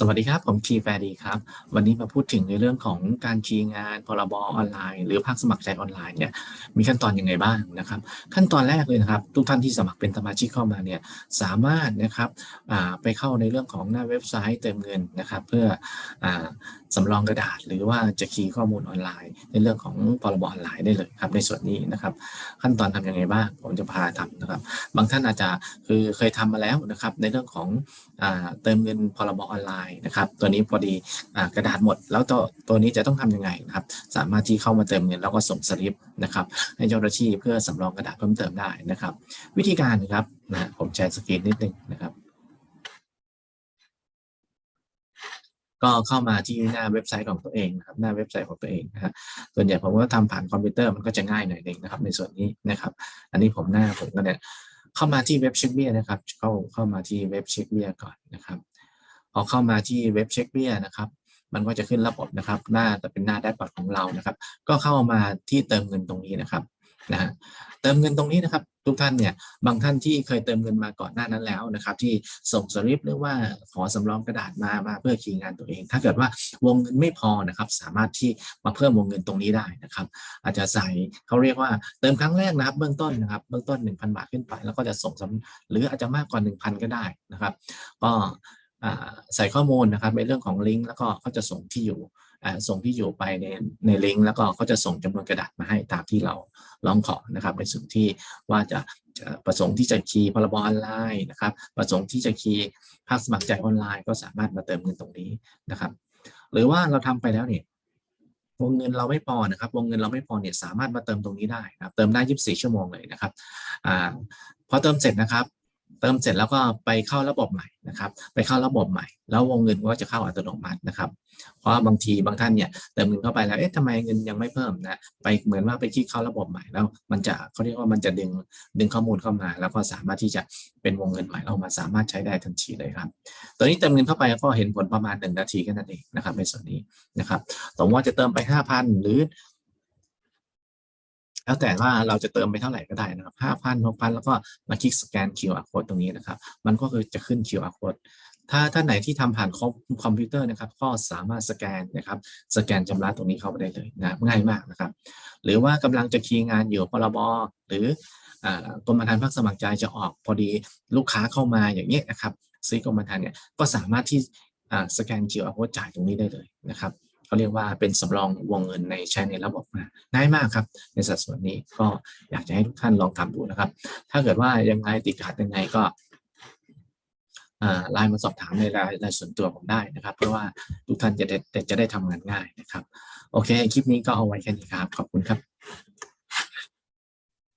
สวัสดีครับ ผมคีแฟดีครับ วันนี้มาพูดถึงในเรื่องของการคีย์งานพรบออนไลน์ หรือภาคสมัครใจออนไลน์เนี่ยมีขั้นตอนยังไงบ้างนะครับ ขั้นตอนแรกเลยนะครับ ทุกท่านที่สมัครเป็นสมาชิกเข้ามาเนี่ยสามารถนะครับไปเข้าในเรื่องของหน้าเว็บไซต์เติมเงินนะครับ เพื่ออสำรองกระดาษ หรือว่าจะคีย์ข้อมูลออนไลน์ ในเรื่องของพรบออนไลน์ได้เลยครับในส่วนนี้นะครับ ขั้นตอนทำยังไงบ้างผมจะพาทำนะครับ บางท่านอาจจะคือเคยทำมาแล้วนะครับในเรื่องของอเติมเงินพรบออนไลน์นะครับ ตัวนี้พอดีอกระดาษหมด แล้วตัวตัวนี้จะต้องทำยังไงนะครับ สามารถที่เข้ามาเติมเงินแล้วก็ส่งสลิปนะครับ ให้เจ้าหน้าที่เพื่อสำรองกระดาษเพิ่มเติมได้นะครับ วิธีการนะครับนะผมแชร์สกรีนนิดนึงนะครับก็เข้ามาที่หน้าเว็บไซต์ของตัวเองนะครับหน้าเว็บไซต์ของตัวเองนะฮะส่วนใหญ่ผมก็ทำผ่านคอมพิวเตอร์มันก็จะง่ายหน่อยหนึงนะครับ ในส่วนนี้นะครับ อันนี้ผมหน้าผมก็เนี่ยเข้ามาที่เว็บเช็คเบี้ยนะครับ เข้าเข้ามาที่เว็บเช็คเบี้ยก่อนนะครับ พอเข้ามาที่เว็บเช็คเบี้ยนะครับมันก็จะขึ้นระบบนะครับ หน้าจะเป็นหน้าแดชบอร์ดของเรานะครับ ก็เข้ามาที่เติมเงินตรงนี้นะครับนะฮะเติมเงินตรงนี้นะครับ ทุกท่านเนี่ยบางท่านที่เคยเติมเงินมาก่อนหน้านั้นแล้วนะครับ ที่ส่งสลิปหรือว่าขอสำรองกระดาษมามาเพื่อคีย์งานตัวเอง ถ้าเกิดว่าวงเงินไม่พอนะครับ สามารถที่มาเพิ่มวงเงินตรงนี้ได้นะครับ อาจจะใส่เขาเรียกว่าเติมครั้งแรกนะครับ เบื้องต้นนะครับเบื้องต้น 1,000 บาทขึ้นไป แล้วก็จะส่งสหรืออาจจะมากกว่า 1,000 ก็ได้นะครับ ก็ ใส่ข้อมูลนะครับในเรื่องของลิงก์แล้วก็เขาจะส่งที่อยู่ส่งที่อยู่ไปในในลิงก์แล้วก็เขาจะส่งจำนวนกระดาษมาให้ตามที่เราร้องขอนะครับ ในส่วนที่ว่าจะจะประสงค์ที่จะคีย์พรบออนไลน์นะครับ ประสงค์ที่จะคีย์ภาคสมัครใจออนไลน์ก็สามารถมาเติมเงินตรงนี้นะครับ หรือว่าเราทำไปแล้วเนี่ยวงเงินเราไม่พอนะครับวงเงินเราไม่พอเนี่ยสามารถมาเติมตรงนี้ได้นะครับ เติมได้ 24 ชั่วโมงเลยนะครับอ่าพอเติมเสร็จนะครับ เติมเสร็จแล้วก็ไปเข้าระบบใหม่นะครับ ไปเข้าระบบใหม่ แล้ววงเงินก็จะเข้าอัตโนมัตินะครับ เพราะบางทีบางท่านเนี่ยเติมเงินเข้าไปแล้วเอ๊ะทำไมเงินยังไม่เพิ่มนะไปเหมือนว่าไปคลิกเข้าระบบใหม่แล้ว มันจะเขาเรียกว่ามันจะดึงดึงข้อมูลเข้ามา แล้วก็สามารถที่จะเป็นวงเงินใหม่เรามาสามารถใช้ได้ทันทีเลยครับตัวนี้เติมเงินเข้าไปก็เห็นผลประมาณหนึ่งนาทีแค่นั้นเองนะครับในส่วนนี้นะครับสมมติว่าจะเติมไปห้าพันหรือ แล้วแต่ว่าเราจะเติมไปเท่าไหร่ก็ได้นะครับห้าพันหกพันแล้วก็มาคลิกสแกน QR code ตรงนี้นะครับ มันก็คือจะขึ้น QR code ถ้าท่านไหนที่ทำผ่านคอมคอมพิวเตอร์นะครับก็สามารถสแกนนะครับสแกนชำระตรงนี้เข้าไปได้เลยนะง่ายมากนะครับ หรือว่ากำลังจะคีย์งานอยู่พรบหรือกรมธรรม์ภาคสมัครใจจะออกพอดีลูกค้าเข้ามาอย่างเงี้ยนะครับซื้อกรมธรรม์เนี่ยก็สามารถที่สแกน QR code จ่ายตรงนี้ได้เลยนะครับเขาเรียกว่าเป็นสำรองวงเงินในใช้ในระบบนะ ง่ายมากครับ ในสัดส่วนนี้ก็อยากจะให้ทุกท่านลองทำดูนะครับ ถ้าเกิดว่ายังไงติดขัดยังไงก็ไลน์มาสอบถามในรายในส่วนตัวผมได้นะครับ เพื่อว่าทุกท่านจะได้จะได้ทำงานง่ายนะครับ โอเค คลิปนี้ก็เอาไว้แค่นี้ครับ ขอบคุณครับ